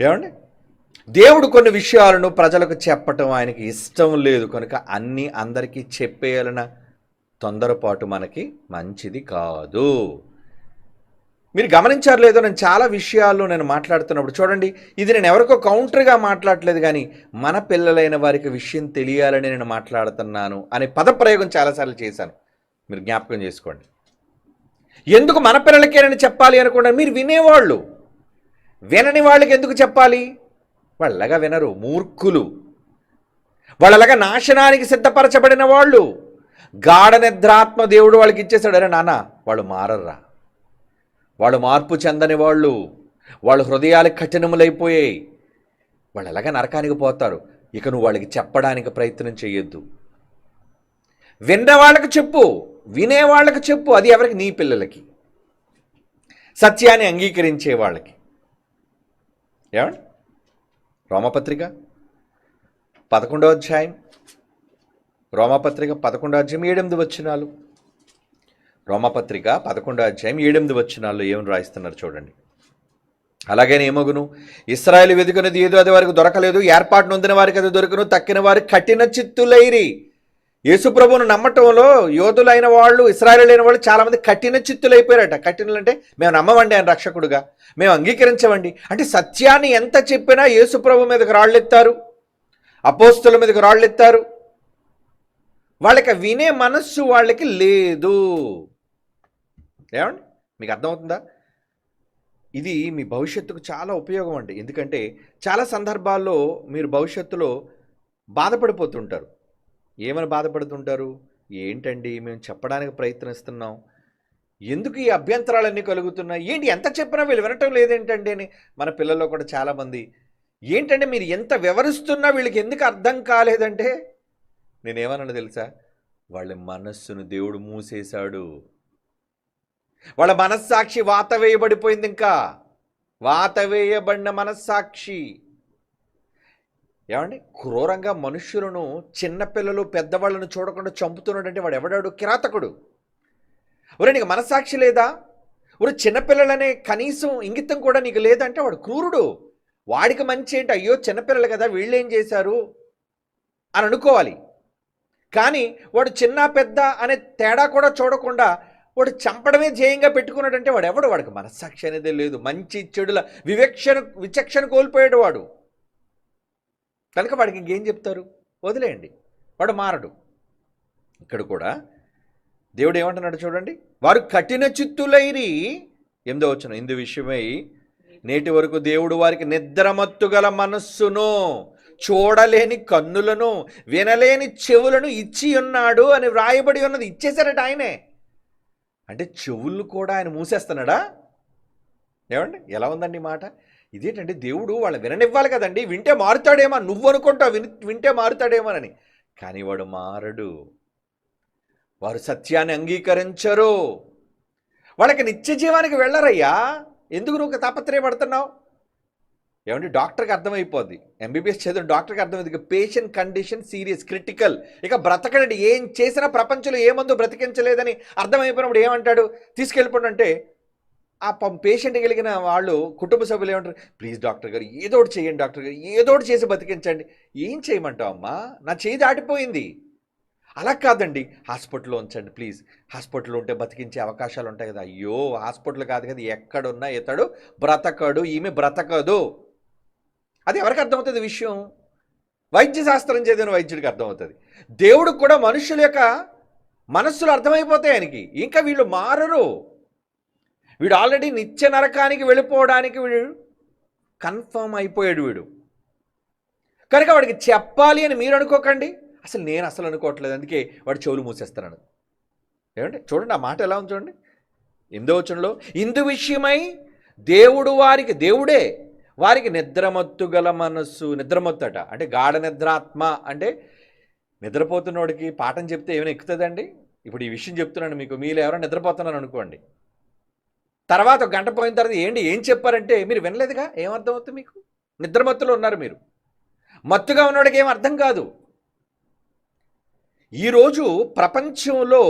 ఏమండి? దేవుడు కొన్ని విషయాలను ప్రజలకు చెప్పటం ఆయనకి ఇష్టం లేదు. కనుక అన్నీ అందరికీ చెప్పేయాలన్న తొందరపాటు మనకి మంచిది కాదు. మీరు గమనించారు లేదో నేను చాలా విషయాల్లో నేను మాట్లాడుతున్నప్పుడు చూడండి ఇది నేను ఎవరికో కౌంటర్గా మాట్లాడలేదు కానీ మన పిల్లలైన వారికి విషయం తెలియాలని నేను మాట్లాడుతున్నాను అనే పదప్రయోగం చాలాసార్లు చేశాను. మీరు జ్ఞాపకం చేసుకోండి. ఎందుకు మన పిల్లలకేనని చెప్పాలి అనుకున్నాను? మీరు వినేవాళ్ళు. వినని వాళ్ళకి ఎందుకు చెప్పాలి? వాళ్ళగా వినరు మూర్ఖులు. వాళ్ళలాగా నాశనానికి సిద్ధపరచబడిన వాళ్ళు. గాఢ నిద్రాత్మ దేవుడు వాళ్ళకి ఇచ్చేసాడు అరే నాన్న వాళ్ళు మారర్రా. వాళ్ళు మార్పు చెందని వాళ్ళు. వాళ్ళ హృదయాలు కఠినములైపోయాయి. వాళ్ళు ఎలాగ నరకానికి పోతారు. ఇక నువ్వు వాళ్ళకి చెప్పడానికి ప్రయత్నం చేయొద్దు విన్న చెప్పు. వినే వాళ్ళకి చెప్పు. అది ఎవరికి? నీ పిల్లలకి. సత్యాన్ని అంగీకరించే వాళ్ళకి. ఏమండి? రోమపత్రిక పదకొండో అధ్యాయం. రోమపత్రిక పదకొండో అధ్యాయం ఏడెనిమిది వచ్చినాలు రోమపత్రిక పదకొండో అధ్యాయం ఏడెనిమిది వచ్చినాల్లో ఏమని రాయిస్తున్నారు చూడండి. అలాగనే ఏమగును? ఇస్రాయేల్ వెతుకున్నది ఏదో అది వారికి దొరకలేదు. ఏర్పాటు నొందిన వారికి అది దొరకను. తక్కిన వారికి కఠిన చిత్తులైరి. యేసుప్రభువును నమ్మటంలో యోధులైన వాళ్ళు ఇస్రాయేల్ వాళ్ళు చాలామంది కఠిన చిత్తులైపోయారట. కఠినలు అంటే మేము నమ్మవండి ఆయన రక్షకుడుగా. మేము అంగీకరించవండి అంటే సత్యాన్ని ఎంత చెప్పినా యేసుప్రభు మీదకి రాళ్ళెత్తారు. అపోస్తుల మీదకి రాళ్ళెత్తారు. వాళ్ళకి వినే మనస్సు వాళ్ళకి లేదు. ఏమండి? మీకు అర్థమవుతుందా? ఇది మీ భవిష్యత్తుకు చాలా ఉపయోగం అండి. ఎందుకంటే చాలా సందర్భాల్లో మీరు భవిష్యత్తులో బాధపడిపోతుంటారు. ఏమని బాధపడుతుంటారు? ఏంటండి మేము చెప్పడానికి ప్రయత్నిస్తున్నాం. ఎందుకు ఈ అభ్యంతరాలన్నీ కలుగుతున్నాయి? ఏంటి ఎంత చెప్పినా వీళ్ళు వినటం లేదేంటండి అని మన పిల్లల్లో కూడా చాలామంది. ఏంటంటే మీరు ఎంత వివరిస్తున్నా వీళ్ళకి ఎందుకు అర్థం కాలేదంటే? నేనేమన్నాను తెలుసా? వాళ్ళ మనస్సును దేవుడు మూసేశాడు. వాళ్ళ మనస్సాక్షి వాత వేయబడిపోయింది ఇంకా. వాత వేయబడిన మనస్సాక్షి. ఏమండి? క్రూరంగా మనుష్యులను చిన్నపిల్లలు పెద్దవాళ్ళను చూడకుండా చంపుతున్నాడంటే వాడు ఎవడాడు? కిరాతకుడు. ఒరే నీకు మనసాక్షి లేదా? ఒరే చిన్నపిల్లలనే కనీసం ఇంగితం కూడా నీకు లేదంటే వాడు క్రూరుడు. వాడికి మంచి ఏంటి? అయ్యో చిన్నపిల్లలు కదా వీళ్ళేం చేశారు? అని అనుకోవాలి. కానీ వాడు చిన్న పెద్ద అనే తేడా కూడా చూడకుండా వాడు చంపడమే ధ్యేయంగా పెట్టుకున్నాడంటే వాడు ఎవడు? వాడికి మనస్సాక్షి అనేది లేదు. మంచి చెడుల వివక్షణ విచక్షణ కోల్పోయాడు వాడు. కనుక వాడికి ఇంకేం చెప్తారు? వదిలేయండి. వాడు మారడు. ఇక్కడ కూడా దేవుడు ఏమంటున్నాడు చూడండి? వారు కఠిన చిత్తులైరి. ఎందో వచ్చిన ఇందు విషయమై నేటి వరకు దేవుడు వారికి నిద్రమత్తు గల మనస్సును చూడలేని కన్నులను వినలేని చెవులను ఇచ్చి ఉన్నాడు అని వ్రాయబడి ఉన్నది. ఇచ్చేశారట ఆయనే. అంటే చెవులు కూడా ఆయన మూసేస్తున్నాడా? ఏమండి? ఎలా ఉందండి మాట? ఇదేంటంటే దేవుడు వాళ్ళు విననివ్వాలి కదండి. వింటే మారుతాడేమో నువ్వు అనుకుంటావు విని వింటే మారుతాడేమోనని కానీ వాడు మారడు. వారు సత్యాన్ని అంగీకరించరు. వాళ్ళకి నిత్య జీవానికి వెళ్ళరయ్యా. ఎందుకు నువ్వు తాపత్రయపడుతున్నావు? ఏమంటే డాక్టర్కి అర్థమైపోద్ది. ఎంబీబీఎస్ చదివిన డాక్టర్కి అర్థమైంది పేషెంట్ కండిషన్ సీరియస్ క్రిటికల్ ఇక బ్రతకడండి. ఏం చేసినా ప్రపంచంలో ఏ మందు బ్రతికించలేదని అర్థమైపోయినప్పుడు ఏమంటాడు? తీసుకెళ్ళిపోండి అంటే ఆ పేషెంట్ కలిగిన వాళ్ళు కుటుంబ సభ్యులు ఏమంటారు ప్లీజ్ డాక్టర్ గారు ఏదోటి చేయండి డాక్టర్ గారు ఏదో ఒకటి చేసి బతికించండి. ఏం చేయమంటావు అమ్మా? నా చేయి దాటిపోయింది. అలా కాదండి. హాస్పిటల్లో ఉంచండి ప్లీజ్ హాస్పిటల్లో ఉంటే బతికించే అవకాశాలు ఉంటాయి కదా. అయ్యో హాస్పిటల్ కాదు కదా ఎక్కడున్నా ఇతడు బ్రతకడు ఈమె బ్రతకదు. అది ఎవరికి అర్థమవుతుంది విషయం? వైద్య శాస్త్రం చదివిన వైద్యుడికి అర్థమవుతుంది. దేవుడికి కూడా మనుషుల యొక్క మనస్సులు అర్థమైపోతాయి ఆయనకి. ఇంకా వీళ్ళు మారరు. వీడు ఆల్రెడీ నిత్య నరకానికి వెళ్ళిపోవడానికి వీడు కన్ఫర్మ్ అయిపోయాడు వీడు. కనుక వాడికి చెప్పాలి అని మీరు అనుకోకండి. అసలు నేను అసలు అనుకోవట్లేదు. అందుకే వాడు చెవులు మూసేస్తున్నాడు ఏమంటే చూడండి ఆ మాట ఎలా ఉంది చూడండి. ఎనిమిదో వచనంలో ఇందు విషయమై దేవుడు వారికి దేవుడే వారికి నిద్రమత్తు గల మనస్సు. నిద్రమత్తట. అంటే గాఢ నిద్రాత్మ. అంటే నిద్రపోతున్నోడికి పాఠం చెప్తే ఏమైనా ఎక్కుతుందండి? ఇప్పుడు ఈ విషయం చెప్తున్నాను మీకు. మీరు ఎవరైనా నిద్రపోతున్నారు అనుకోండి తర్వాత ఒక గంట పోయిన తర్వాత ఏంటి ఏం చెప్పారంటే మీరు వినలేదుగా? ఏమర్థం అవుతుంది మీకు? నిద్రమత్తులో ఉన్నారు మీరు. మత్తుగా ఉన్నవాడికి ఏం అర్థం కాదు. ఈరోజు ప్రపంచంలో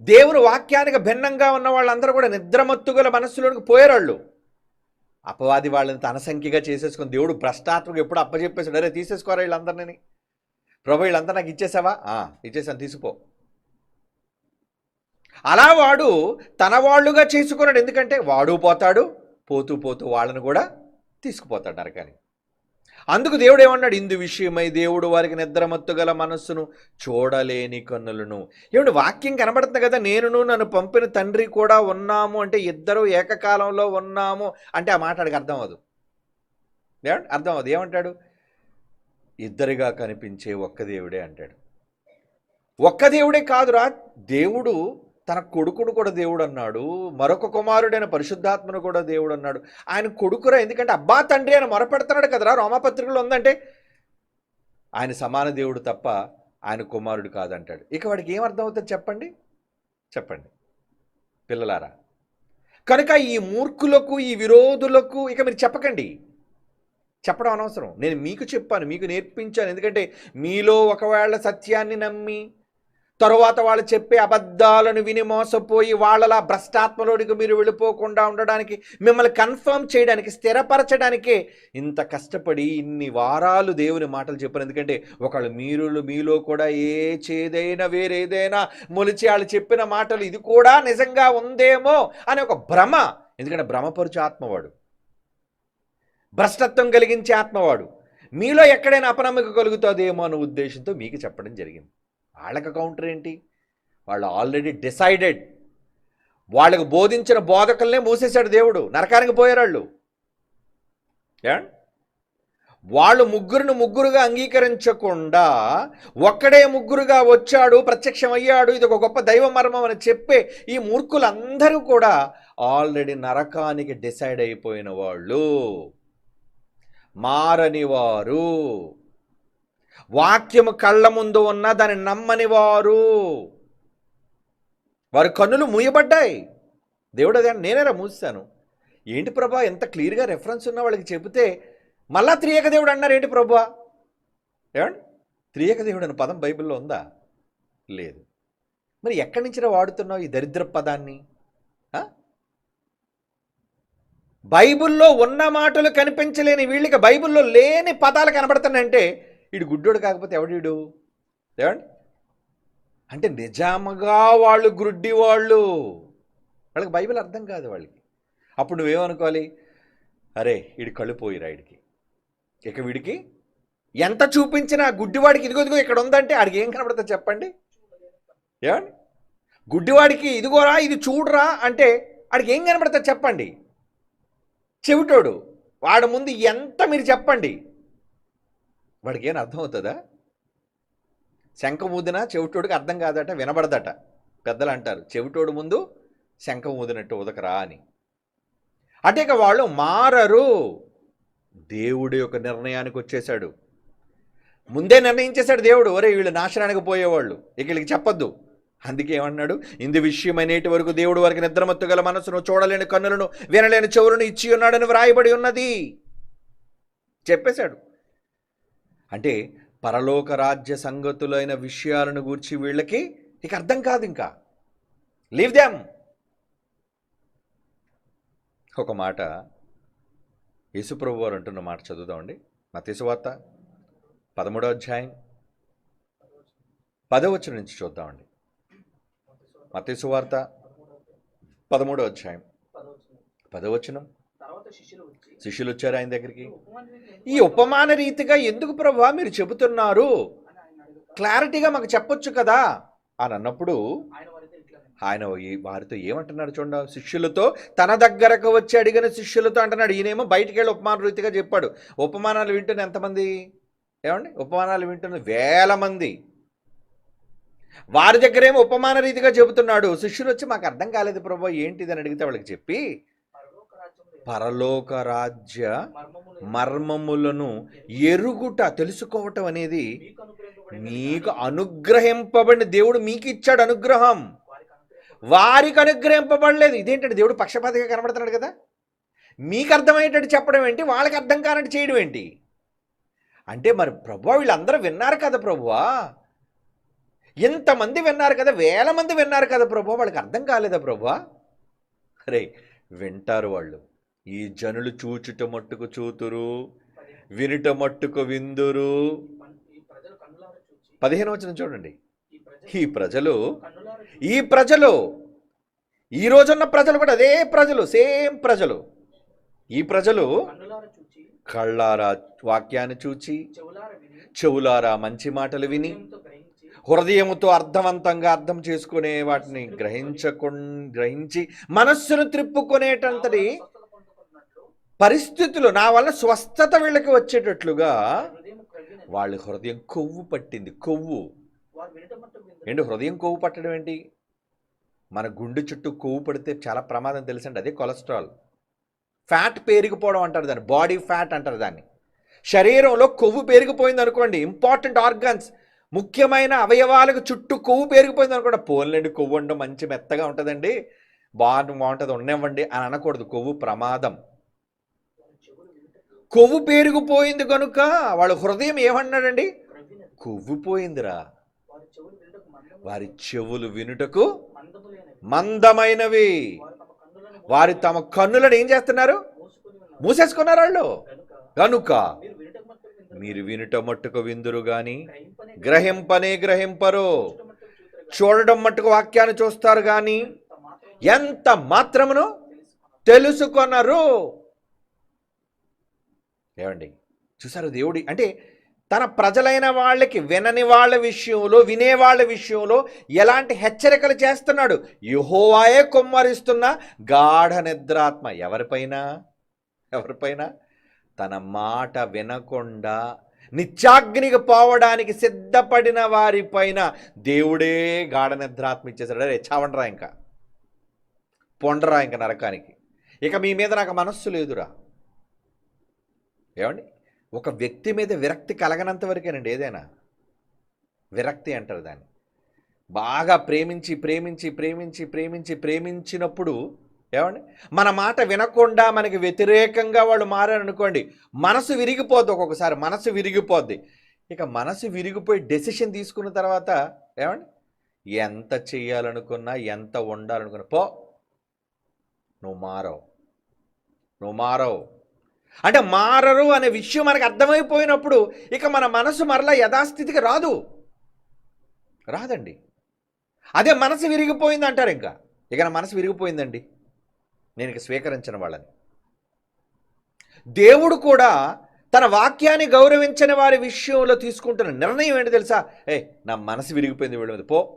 దేవుని వాక్యానికి భిన్నంగా ఉన్న వాళ్ళందరూ కూడా నిద్రమత్తుగల మనస్సులోనికి పోయారు వాళ్ళు అపవాది వాళ్ళని తన సంఖ్యగా చేసేసుకుని దేవుడు భ్రష్టాత్మకు ఎప్పుడు అప్పచెప్పేసాడు అరే తీసేసుకోరా వీళ్ళందరినీ? ప్రభు వీళ్ళంతా నాకు ఇచ్చేసావా? ఇచ్చేసాను తీసుకో. అలా వాడు తన వాళ్ళుగా చేసుకున్నాడు. ఎందుకంటే వాడు పోతాడు పోతూ పోతూ వాళ్ళను కూడా తీసుకుపోతాడు నరకానికి. అందుకు దేవుడు ఏమన్నాడు? ఇందు విషయమై దేవుడు వారికి నిద్రమత్తు గల మనస్సును చూడలేని కన్నులను. ఏమిటి వాక్యం కనబడుతుంది కదా నేనును నన్ను పంపిన తండ్రి కూడా ఉన్నాము అంటే ఇద్దరు ఏకకాలంలో ఉన్నాము అంటే ఆ మాట అర్థం అవదు ఏమండి అర్థం అవదు ఏమంటాడు? ఇద్దరిగా కనిపించే ఒక్క దేవుడే అంటాడు. ఒక్క దేవుడే కాదురా దేవుడు తన కొడుకుడు కూడా దేవుడు అన్నాడు. మరొక కుమారుడైన పరిశుద్ధాత్మను కూడా దేవుడు అన్నాడు. ఆయన కొడుకురా ఎందుకంటే అబ్బా తండ్రి ఆయన మొరపెడుతున్నాడు కదరా రోమాపత్రికలో ఉందంటే? ఆయన సమాన దేవుడు తప్ప ఆయన కుమారుడు కాదంటాడు. ఇక వాడికి ఏం అవుతుంది చెప్పండి? చెప్పండి. పిల్లలారా కనుక ఈ మూర్ఖులకు ఈ విరోధులకు ఇక మీరు చెప్పకండి. చెప్పడం అనవసరం. నేను మీకు చెప్పాను మీకు నేర్పించాను. ఎందుకంటే మీలో ఒకవేళ సత్యాన్ని నమ్మి తరువాత వాళ్ళు చెప్పే అబద్ధాలను విని మోసపోయి వాళ్ళలా భ్రష్టాత్మలోనికి మీరు వెళ్ళిపోకుండా ఉండడానికి మిమ్మల్ని కన్ఫర్మ్ చేయడానికి స్థిరపరచడానికి ఇంత కష్టపడి ఇన్ని వారాలు దేవుని మాటలు చెప్పారు. ఎందుకంటే ఒకళ్ళు మీరు మీలో కూడా ఏ చేదైనా వేరేదైనా మొలిచి వాళ్ళు చెప్పిన మాటలు ఇది కూడా నిజంగా ఉందేమో అనే ఒక భ్రమ. ఎందుకంటే భ్రమపరుచు ఆత్మవాడు. భ్రష్టత్వం కలిగించే ఆత్మవాడు. మీలో ఎక్కడైనా అపనమ్మక కలుగుతుందేమో అన్న ఉద్దేశంతో మీకు చెప్పడం జరిగింది. వాళ్ళకి కౌంటర్ ఏంటి? వాళ్ళు ఆల్రెడీ డిసైడెడ్. వాళ్ళకు బోధించిన బోధకులనే మూసేశాడు దేవుడు. నరకానికి పోయారు వాళ్ళు వాళ్ళు ముగ్గురును ముగ్గురుగా అంగీకరించకుండా ఒక్కడే ముగ్గురుగా వచ్చాడు ప్రత్యక్షమయ్యాడు ఇది ఒక గొప్ప దైవ మర్మం అని చెప్పే ఈ మూర్ఖులందరూ కూడా ఆల్రెడీ నరకానికి డిసైడ్ అయిపోయిన వాళ్ళు. మారని వారు. వాక్యము కళ్ళ ముందు ఉన్న దాన్ని నమ్మని వారు. వారి కన్నులు మూయబడ్డాయి. దేవుడు అదే నేనేరా మూసాను. ఏంటి ప్రభా ఎంత క్లియర్గా రెఫరెన్స్ ఉన్న వాళ్ళకి చెబితే మళ్ళా త్రియేక దేవుడు అన్నారు ఏంటి ప్రభా? ఏమండి? త్రియేక దేవుడు అనే పదం బైబిల్లో ఉందా? లేదు. మరి ఎక్కడి నుంచి వాడుతున్నావు ఈ దరిద్ర పదాన్ని? బైబిల్లో ఉన్న మాటలు కనిపించలేని వీళ్ళకి బైబిల్లో లేని పదాలు కనబడుతున్నాయంటే వీడు గుడ్డోడు కాకపోతే ఎవడీడు ఏమండి? అంటే నిజాముగా వాళ్ళు గుడ్డి వాళ్ళు వాళ్ళకి బైబిల్ అర్థం కాదు వాళ్ళకి. అప్పుడు నువ్వేమనుకోవాలి? అరే వీడి కళ్ళు పోయిరా వీడికి ఇక వీడికి ఎంత చూపించినా గుడ్డివాడికి ఇదిగో ఇదిగో ఇక్కడ ఉందంటే ఆడికి ఏం కనబడుతుంది చెప్పండి? ఏమండి? గుడ్డివాడికి ఇదిగోరా ఇది చూడరా అంటే ఆడికి ఏం కనబడుతుంది చెప్పండి? చెవిటోడు. వాడి ముందు ఎంత మీరు చెప్పండి? వాడికి ఏం అర్థం అవుతుందా శంఖ ఊదిన చెవిటోడికి అర్థం కాదట వినబడదట. పెద్దలు అంటారు చెవిటోడు ముందు శంఖం ఊదినట్టు ఉదకరా అని. అంటే ఇక వాళ్ళు మారరు. దేవుడి యొక్క నిర్ణయానికి వచ్చేశాడు. ముందే నిర్ణయించేశాడు దేవుడు. ఒరే వీళ్ళు నాశనానికి పోయేవాళ్ళు. ఇక వీళ్ళకి చెప్పొద్దు. అందుకే ఏమన్నాడు? ఇందు విషయమైనటి వరకు దేవుడు వారికి నిద్రమత్తు గల మనసును చూడలేని కన్నులను వినలేని చెవులను ఇచ్చి ఉన్నాడని వ్రాయబడి ఉన్నది. చెప్పేశాడు. అంటే పరలోక రాజ్య సంగతులైన విషయాలను గూర్చి వీళ్ళకి ఇక అర్థం కాదు ఇంకా. Leave them. ఒక మాట యేసుప్రభు వారు అంటున్న మాట చదువుదామండి. మతేసువార్త పదమూడో అధ్యాయం పదవచనం నుంచి చూద్దామండి. మతేసువార్త పదమూడో అధ్యాయం పదవచనం శిష్యులు వచ్చి శిష్యులు వచ్చారు ఆయన దగ్గరికి? ఈ ఉపమాన రీతిగా ఎందుకు ప్రభా మీరు చెబుతున్నారు? క్లారిటీగా మాకు చెప్పొచ్చు కదా? అని అన్నప్పుడు ఆయన వారితో ఏమంటున్నాడు చూడండి శిష్యులతో తన దగ్గరకు వచ్చి అడిగిన శిష్యులతో అంటున్నాడు. ఈయనేమో బయటికి వెళ్ళి ఉపమాన రీతిగా చెప్పాడు. ఉపమానాలు వింటున్న ఎంతమంది? ఏమండి? ఉపమానాలు వింటున్న వేల మంది. వారి దగ్గరేమో ఉపమాన రీతిగా చెబుతున్నాడు. శిష్యులు వచ్చి మాకు అర్థం కాలేదు ప్రభు ఏంటిది? అని అడిగితే వాళ్ళకి చెప్పి పరలోక రాజ్య మర్మములను ఎరుగుట తెలుసుకోవటం అనేది మీకు అనుగ్రహింపబడిన దేవుడు మీకు ఇచ్చాడు అనుగ్రహం. వారికి వారికి అనుగ్రహింపబడలేదు. ఇదేంటంటే దేవుడు పక్షపాతిగా కనబడుతున్నాడు కదా? మీకు అర్థమయ్యేటట్టు చెప్పడం ఏంటి? వాళ్ళకి అర్థం కానట్టు చేయడం ఏంటి? అంటే మరి ప్రభు వీళ్ళందరూ విన్నారు కదా ప్రభువా? ఇంతమంది విన్నారు కదా? వేల మంది విన్నారు కదా ప్రభు వాళ్ళకి అర్థం కాలేదా ప్రభువా? అరే వింటారు వాళ్ళు. ఈ జనులు చూచుట మట్టుకు చూతురు వినుట మట్టుకు విందురు. పదిహేను వచ్చిన చూడండి. ఈ ప్రజలు ఈ ప్రజలు ఈ రోజున్న ప్రజలు కూడా అదే ప్రజలు సేమ్ ప్రజలు. ఈ ప్రజలు కళ్ళారా వాక్యాన్ని చూచి చెవులారా మంచి మాటలు విని హృదయముతో అర్థవంతంగా అర్థం చేసుకునే వాటిని గ్రహించకు గ్రహించి మనస్సును త్రిప్పుకునేటంతటి పరిస్థితులు నా వల్ల స్వస్థత వీళ్ళకి వచ్చేటట్లుగా. వాళ్ళ హృదయం కొవ్వు పట్టింది కొవ్వు. ఏంటి హృదయం కొవ్వు పట్టడం ఏంటి? మన గుండె చుట్టూ కొవ్వు పడితే చాలా ప్రమాదం తెలుసండి అదే కొలెస్ట్రాల్. ఫ్యాట్ పేరుకుపోవడం అంటారు దాన్ని బాడీ ఫ్యాట్ అంటారు దాన్ని. శరీరంలో కొవ్వు పేరుకుపోయింది అనుకోండి ఇంపార్టెంట్ ఆర్గన్స్ ముఖ్యమైన అవయవాలకు చుట్టూ కొవ్వు పేరుకుపోయింది అనుకోండి పోన్లేండి కొవ్వు ఉండడం మంచి మెత్తగా ఉంటుందండి బాగా బాగుంటుంది ఉండనివ్వండి అని అనకూడదు కొవ్వు ప్రమాదం. కొవ్వు పేరుకుపోయింది కనుక వాళ్ళ హృదయం ఏమన్నాడండి? కొవ్వు పోయిందిరా. వారి చెవులు వినుటకు మందమైనవి. వారు తమ కన్నులను వారి తమ కన్నులను ఏం చేస్తున్నారు? మూసేసుకున్నారు వాళ్ళు. కనుక మీరు వినుట మట్టుకు విందురు గాని గ్రహింపనే గ్రహింపరు. చూడడం మట్టుకు వాక్యాన్ని చూస్తారు గాని ఎంత మాత్రమును తెలుసుకొన్నారు తెలుసుకొనరు. ఏమండి? చూసారు దేవుడి అంటే తన ప్రజలైన వాళ్ళకి వినని వాళ్ళ విషయంలో వినే వాళ్ళ విషయంలో ఎలాంటి హెచ్చరికలు చేస్తున్నాడు? యుహోవాయే కొమ్మరిస్తున్న గాఢ నిద్రాత్మ ఎవరిపైన? ఎవరిపైన? తన మాట వినకుండా నిత్యాగ్నికి పోవడానికి సిద్ధపడిన వారిపైన దేవుడే గాఢ నిద్రాత్మ ఇచ్చేసాడు అరే చావండ్రా ఇంకా. పొండరా ఇంకా నరకానికి. ఇక మీ మీద నాకు మనస్సు లేదురా. ఏమండి? ఒక వ్యక్తి మీద విరక్తి కలగనంత వరకేనండి ఏదైనా. విరక్తి అంటారు దాన్ని. బాగా ప్రేమించి ప్రేమించి ప్రేమించి ప్రేమించి ప్రేమించినప్పుడు ఏమండి? మన మాట వినకుండా మనకి వ్యతిరేకంగా వాళ్ళు మారారనుకోండి మనసు విరిగిపోద్ది ఒక్కొక్కసారి మనసు విరిగిపోద్ది. ఇక మనసు విరిగిపోయి డెసిషన్ తీసుకున్న తర్వాత ఏమండి? ఎంత చేయాలనుకున్నా ఎంత ఉండాలనుకున్నా పో. నువ్వు మారవు. నువ్వు మారవు. అంటే మారరు అనే విషయం మనకు అర్థమైపోయినప్పుడు ఇక మన మనసు మరలా యథాస్థితికి రాదు. రాదండి. అదే మనసు విరిగిపోయింది అంటారు ఇంకా. ఇక నా మనసు విరిగిపోయిందండి. నేను ఇక స్వీకరించిన వాళ్ళని. దేవుడు కూడా తన వాక్యాన్ని గౌరవించని వారి విషయంలో తీసుకుంటున్న నిర్ణయం ఏంటి తెలుసా? ఏ నా మనసు విరిగిపోయింది వీళ్ళ మీద. పో.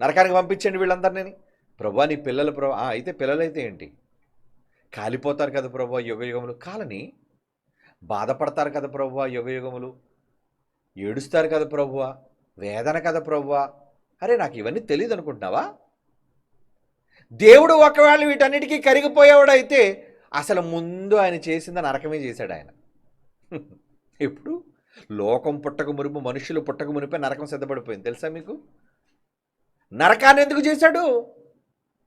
నరకానికి పంపించండి వీళ్ళందరినీ. ప్రభా నీ పిల్లలు ప్రభా "ఆ, అయితే పిల్లలైతే ఏంటి? కాలిపోతారు కదా ప్రభు యుగయుగములు. కాలని బాధపడతారు కదా ప్రభు యుగయుగములు. ఏడుస్తారు కదా ప్రభువ వేదన కదా ప్రభువ అరే నాకు ఇవన్నీ తెలియదు అనుకుంటున్నావా? దేవుడు ఒకవేళ వీటన్నిటికీ కరిగిపోయేవాడైతే అసలు ముందు ఆయన చేసింది నరకమే చేశాడు ఆయన. ఇప్పుడు లోకం పుట్టక మునుపు మనుషులు పుట్టక మునిపే నరకం సిద్ధపడిపోయింది. తెలుసా మీకు? నరకాన్ని ఎందుకు చేశాడు?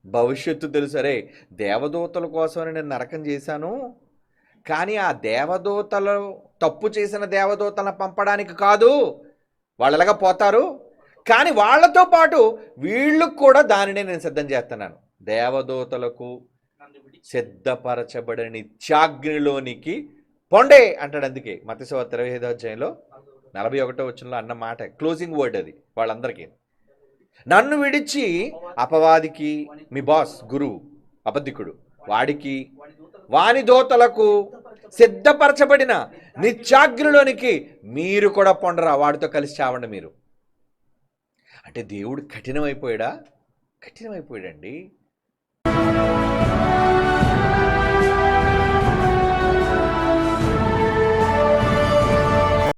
భవిష్యత్తు తెలుసరే దేవదూతల కోసమని నేను నరకం చేశాను. కానీ ఆ దేవదూతలు తప్పు చేసిన దేవదూతలను పంపడానికి కాదు. వాళ్ళు ఎలాగ పోతారు? కానీ వాళ్ళతో పాటు వీళ్ళకు కూడా దానినే నేను సిద్ధం చేస్తున్నాను. దేవదూతలకు సిద్ధపరచబడని విడిచి పొండే అంటాడు అందుకే మతశివ ఇరవై ఐదో అధ్యాయంలో నలభై ఒకటో వచ్చినలో అన్న మాట క్లోజింగ్ వర్డ్ అది వాళ్ళందరికీ. నన్ను విడిచి అపవాదికి మీ బాస్ గురువు అబద్ధికుడు వాడికి వాని దోతలకు సిద్ధపరచబడిన నిత్యాగ్నిలోనికి మీరు కూడా పొండరా? వాడితో కలిసి చావండి మీరు. అంటే దేవుడు కఠినమైపోయాడా? కఠినమైపోయాడండి.